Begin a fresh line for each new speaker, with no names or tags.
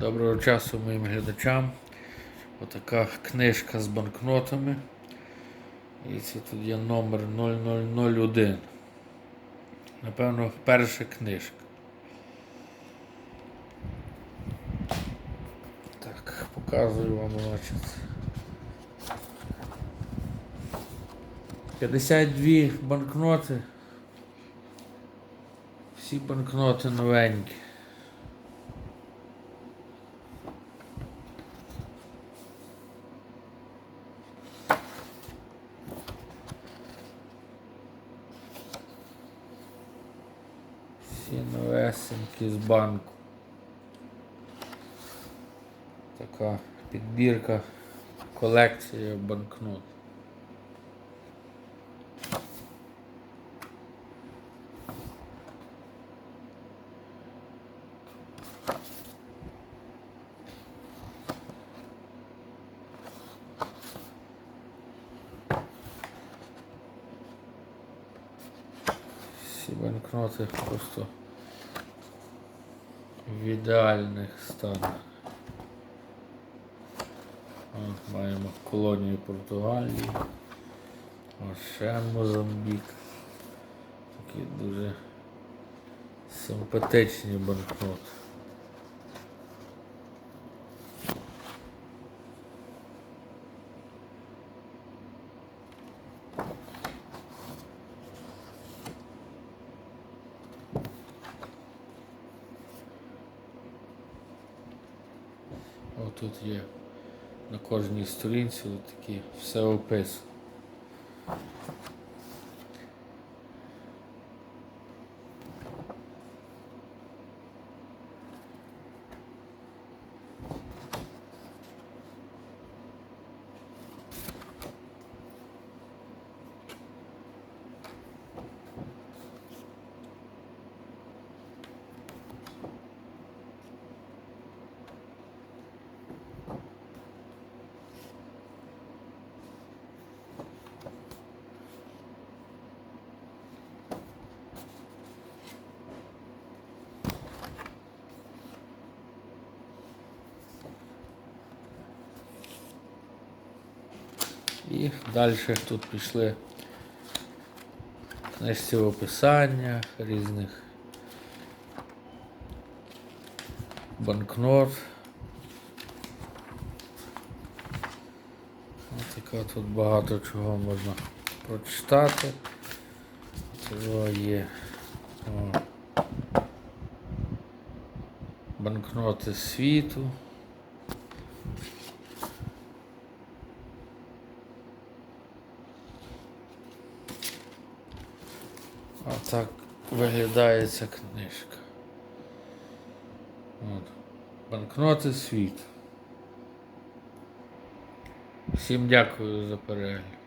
Доброго часу моїм глядачам. Отака книжка з банкнотами. І це тут є номер 0001. Напевно, перша книжка. Так, показую вам, значить. 52 банкноти. Всі банкноти новенькі. Всі новесенькі з банку. Така підбірка, колекція банкнот. Всі банкноти просто в ідеальних станах. От маємо колонію Португалії. Ось ще Мозамбік. Такі дуже симпатичні банкноти. Отут є на кожній сторінці такі все описано. І далі тут пішли книжці описання різних банкнот. Ось така тут багато чого можна прочитати. Цього є о, банкноти світу. А так виглядає ця книжка. От. Банкноти світ. Всім дякую за перегляд.